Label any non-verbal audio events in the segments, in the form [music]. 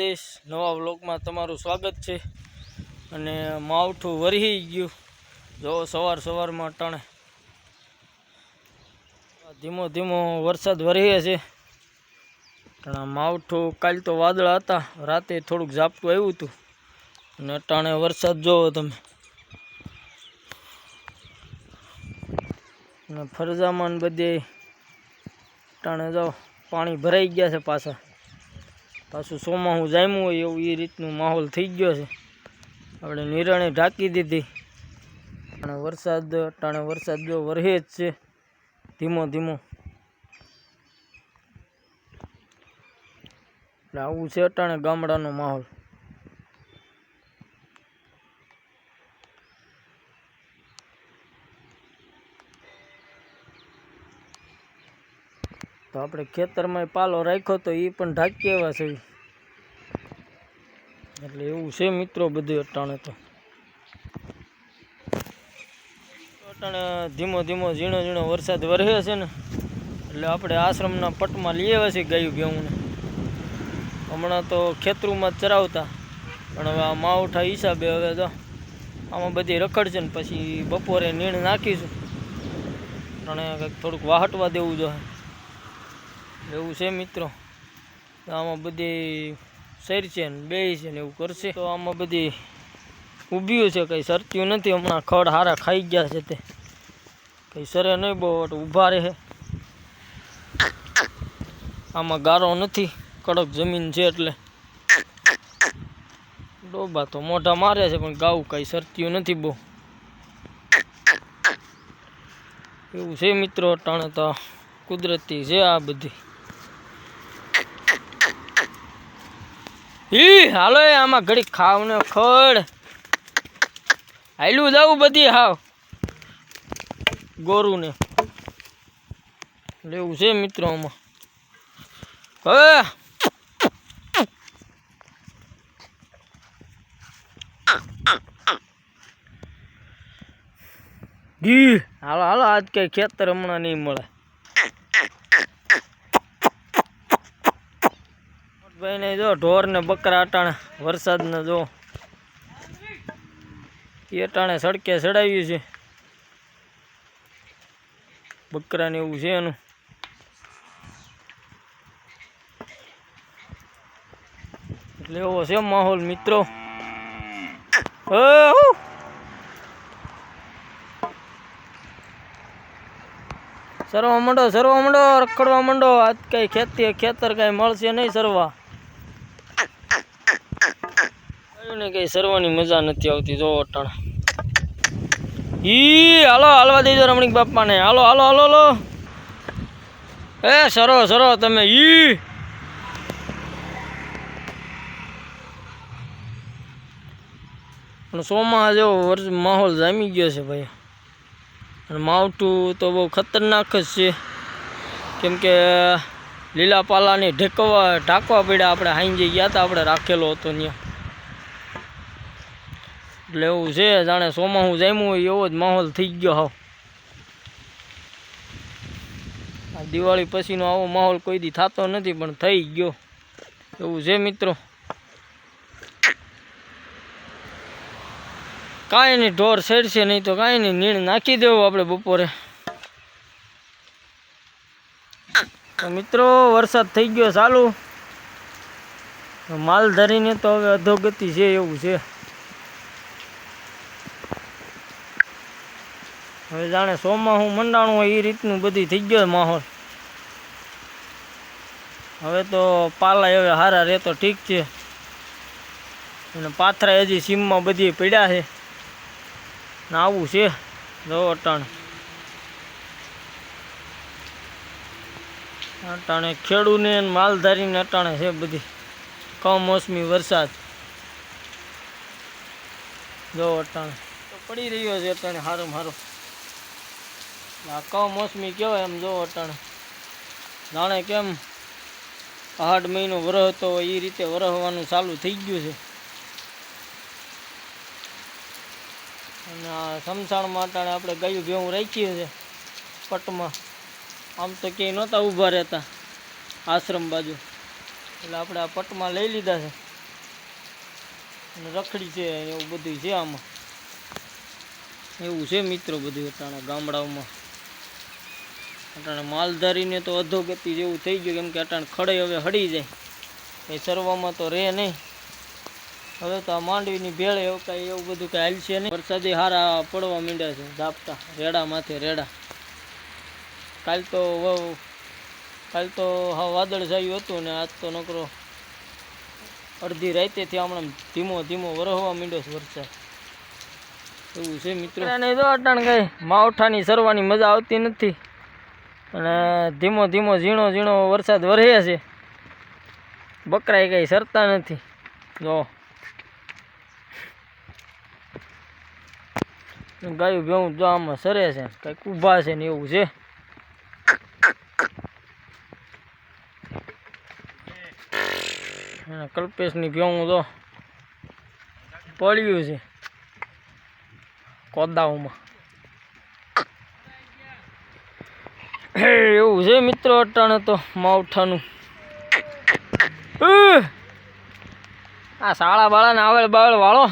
દ્વારકાધીશ નવા વ્લોગમાં તમારું સ્વાગત છે. અને માવઠું વરહી ગયું. જો સવાર સવારમાં ટાણે ધીમો ધીમો વરસાદ વરહે છે. પણ માવઠું કાલ તો વાદળા હતા. રાતે થોડુંક ઝાપટું આવ્યું હતું. અને અટાણે વરસાદ જોવો તમે. અને ફરજામાં બધે અટાણે જાઓ પાણી ભરાઈ ગયા છે પાછા. પાછું ચોમાસું જામ્યું હોય એવું એ રીતનું માહોલ થઈ ગયો છે. આપણે નિરણે ઢાંકી દીધી. અને વરસાદ અટાણે વરસાદ જો વરહે જ છે. ધીમો ધીમો. એટલે આવું છે અટાણે ગામડાનો માહોલ. તો આપણે ખેતરમાં પાલો રાખ્યો તો એ પણ ઢાંકી એવા છે. એટલે એવું છે મિત્રો બધું અટાણે તો. અટાણે ધીમો ધીમો ઝીણો ઝીણો વરસાદ વરસે છે ને, એટલે આપણે આશ્રમના પટમાં લઈ આવ્યા છીએ ગાયું ભેહુંને. હમણાં તો ખેતરુમાં જ ચરાવતા, પણ હવે આ માવઠા હિસાબે હવે તો આમાં બધી રખડ છે ને, પછી બપોરે નીણ નાખીશું. અને કંઈક થોડુંક વાહટવા દેવું જોઈએ એવું છે મિત્રો? આમાં બધી છે ને બે છે ને એવું કરશે. તો આમાં બધી ઊભ્યું છે, કંઈ સરત્યું નથી. હમણાં ખડ હારા ખાઈ ગયા છે તે. કંઈ સરે નહીં બહુ ઊભા રહે. આમાં ગારો નથી. કડક જમીન છે એટલે. ડોબા તો મોઢા મારે છે, પણ ગાવું કંઈ સરત્યું નથી બહુ. એવું છે મિત્રો, અટાણે તો કુદરતી છે આ બધી. ઈ, હાલો આમાં ઘડી ખાવ ને ખડ. હાલું જાવું બધી હાવ. ગોરું ને લેવું છે મિત્રો આમાં. હવે હાલો હાલો, આજ કઈ ખેતર હમણાં નહીં મળે. ભાઈ, ને જો ઢોર ને બકરા અટાણે વરસાદ ને જો એ અટાણે સડકે ચડાવ્યું છે. બકરા ને એવું છે એનું. એટલે એવો છે માહોલ, મિત્રો. સરવા માંડો સરવા માંડો, રખડવા માંડો. આજ કઈ ખેતી ખેતર કઈ મળશે નહીં સરવા કયું ને કઈ સરવાની મજા નથી આવતી, જો અટણ. ઈ, હાલો, હાલવા દેજો રમણીક બાપાને. હાલો હાલો હાલો હાલો. એ, સરો સરો, તમે ઈ. પણ સોમાં જેવો વર્ષ માહોલ જામી ગયો છે ભાઈ. અને માવઠું તો બહુ ખતરનાક જ છે. કેમ કે લીલા પાલાની ઢેકવા, ઢાંકવા પડ્યા આપણે જઈ ગયા હતા આપણે, રાખેલો હતો ત્યાં એટલે એવું છે, જાણે સોમાહું જામ્યું હોય એવો જ માહોલ થઈ ગયો હાવ. દિવાળી પછીનો આવો માહોલ કોઈ દી થતો નથી, પણ થઈ ગયો. એવું છે મિત્રો. કાંઈ નહીં, ઢોર છેડશે નહીં તો કાંઈ નહીં, નીણ નાખી દેવું આપણે બપોરે. મિત્રો, વરસાદ થઈ ગયો ચાલુ. માલ ધરીને તો હવે અધોગતિ છે, એવું છે. હવે જાણે સોમાં હું મંડાણું હોય એ રીતનું બધી થઈ ગયો માહોલ. હવે તો પાલા હવે હારા રહે તો ઠીક છે. અને પાથરા હજી સીમમાં બધી પડ્યા છે. ને આવું છે જો અટાણે અટાણે ખેડૂને માલધારીને અટાણે છે બધી. કમોસમી વરસાદ. જો અટાણે તો પડી રહ્યો છે અટાણે સારું સારું આ કમોસમી કયો એમ જો અટાણે જાણે કેમ આઠ મહિનો વરહ હતો એ રીતે વરહવાનું ચાલુ થઈ ગયું છે. અને આ સમસાણમાં અટાણે આપણે ગાયું ભેવું રાખીએ છે પટમાં. આમ તો ક્યાંય નહોતા ઊભા રહેતા આશ્રમ બાજુ. એટલે આપણે આ પટમાં લઈ લીધા છે. અને રખડી છે, એવું બધું છે આમાં. એવું છે મિત્રો બધું અટાણા ગામડાઓમાં. અટાણે માલધારીને તો અધોગતિ જેવું થઈ ગયું, કેમ કે અટાણે ખડે હવે હડી જાય. એ સરવામાં તો રહે નહીં. હવે તો આ માંડવીની ભેળે એવું કાંઈ એવું બધું કાંઈ હાલશે નહીં. વરસાદી હારા પડવા માંડ્યા છે, ઝાપટા, રેડા માથે રેડા. કાલ તો કાલ તો હા વાદળ જાયું હતું ને આજ તો નકરો અડધી રાતેથી હમણાં ધીમો ધીમો વરહવા માંડ્યો છે વરસાદ. એવું છે મિત્રો. અને જો અટાણ કઈ માવઠાની, સરવાની મજા આવતી નથી. અને ધીમો ધીમો ઝીણો ઝીણો વરસાદ વરે છે. બકરાય કઈ સરતા નથી. જો. ગાયું ભેવું જો આમાં સરે છે કંઈક ઊભા છે ને એવું છે. કલ્પેશની ભેવું તો પડ્યું છે. કોદાઓમાં એવું છે મિત્રો અટાણે તો માવઠાનું. આ શાળા બાળા ને આવેલ બાવળ વાળો.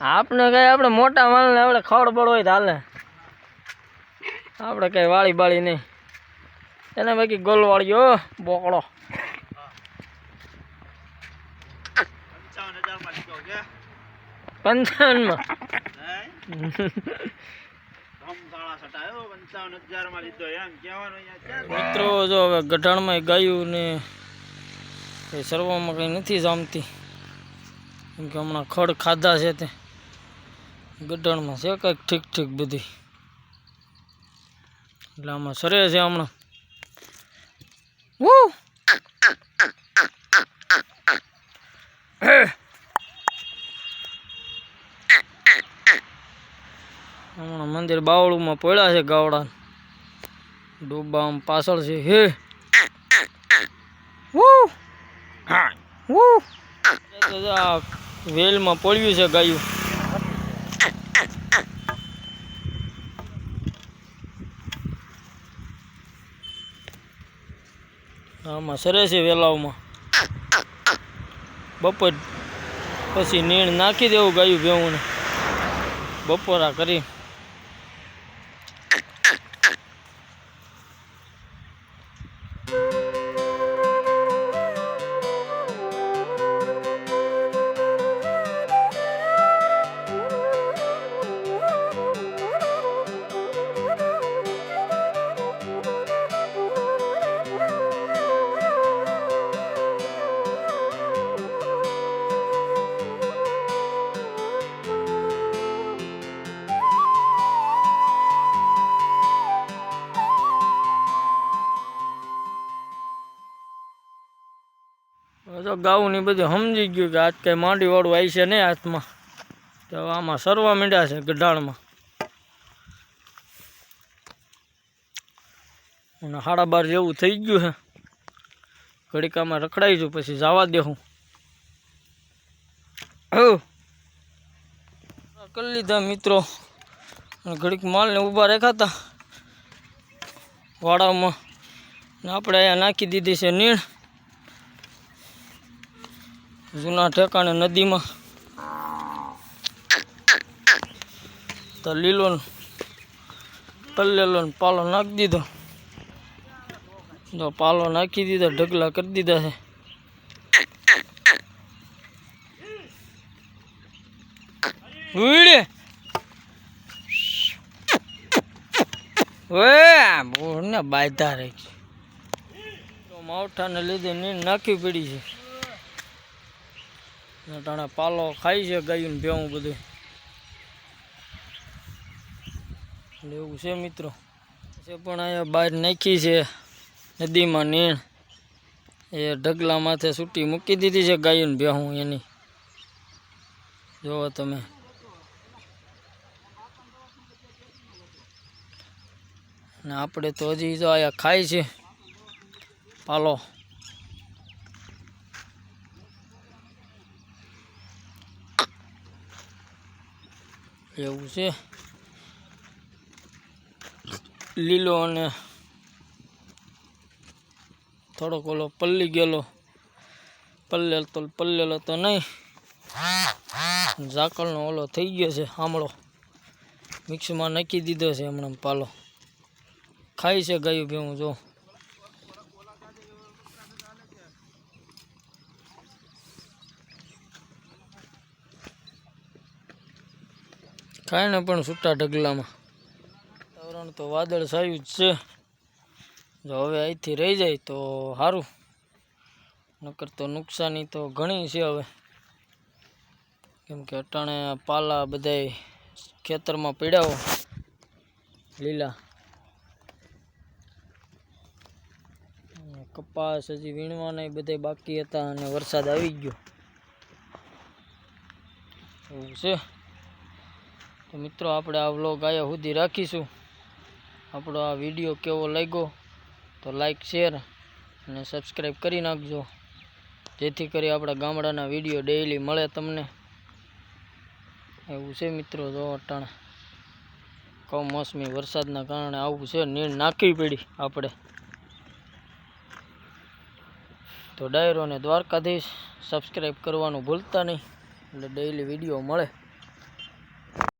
આપણે કઈ આપણે મોટા માલ ને આપણે ખવડ પડ હોય હાલે આપણે કઈ વાળી બાળી નહીં. એને બાકી ગોલ વાળ્યો બોકડો. પંચાવનમાં? [laughs] મિત્રો જો હવે ગઢાણમાં ગાયું ને એ સરવામાં કંઈ નથી જામતી. કેમ કે હમણાં ખડ ખાધા છે તે. ગઢાણમાં છે કંઈક ઠીક ઠીક બધી. એટલે આમાં સરે છે હમણાં. વૂ! હમણાં મંદિર બાવળુંમાં પડ્યા છે ગાવડા. ડોબા આમ પાછળ છે હે. વેલમાં પડ્યું છે ગાયું. આમાં સરે છે વેલાઓમાં બપોર પછી નીણ નાખી દેવું ગાયું ભેવું ને બપોરા કરી. તો ગાઉં ને બધું સમજી ગયું કે આજ કંઈ માંડીવાળું આવી છે નહીં હાથમાં. તો આમાં સરવા માંડ્યા છે ગઢાણમાં. અને સાડા બાર જેવું થઈ ગયું છે ઘડીકામાં રખડાઈ છું પછી જવા દે હું. કરી લીધા મિત્રો. અને ઘડીક માલને ઊભા રાખ્યા હતા વાડામાં આપણે અહીંયા નાખી દીધી છે નીણ. જૂના ઠેકાણે નદીમાં. તો લીલો પલ્લેલો પાલો નાખી દીધો. જો પાલો નાખી દીધો, ઢગલા કરી દીધા છે. ઉડે ઓએ બોરને બાયધા રાખી. તો માવઠાને લીધે નીંદ નાખી પડી છે. ટાણે પાલો ખાય છે ગાયું ભેવું બધું. એટલે એવું છે મિત્રો. છે પણ અહીંયા બહાર નાખી છે નદીમાં નીણ. એ ઢગલા માથે સૂટી મૂકી દીધી છે ગાયું ભેહું એની. જોવો તમે. ને આપણે તો હજી તો અહીંયા ખાય છે પાલો. એવું છે. લીલો અને થોડોક ઓલો પલ્લી ગયેલો. પલ્લેલ તો પલ્લેલો તો નહીં. ઝાકળનો ઓલો થઈ ગયો છે, આમળો. મિક્સમાં નાખી દીધો છે હમણાં પાલો. ખાય છે ગાયું ભેવું જો. ખાય ને પણ છૂટા ઢગલામાં. વાતાવરણ તો વાદળ સાયું જ છે. જો હવે અહીંથી રહી જાય તો સારું નકર તો નુકસાની તો ઘણી છે હવે. કેમ કે અટાણે પાલા બધાય ખેતરમાં પીડાવો લીલા. કપાસ હજી વીણવાના બધા બાકી હતા અને વરસાદ આવી ગયો. એવું છે. તો મિત્રો, આપણે આ વ્લોગ આયા સુધી રાખીશું. આપણો આ વીડિયો કેવો લાગ્યો તો લાઈક શેર અને સબસ્ક્રાઈબ કરી નાખજો. જેથી કરી આપણા ગામડાના વીડિયો ડેઈલી મળે તમને. એવું છે મિત્રો, જો અટાણે કમોસમી વરસાદના કારણે આવું છે નીર નાખવી પડી આપણે. તો ડાયરોને દ્વારકાધીશ સબસ્ક્રાઈબ કરવાનું ભૂલતા નહીં. એટલે ડેઈલી વીડિયો મળે.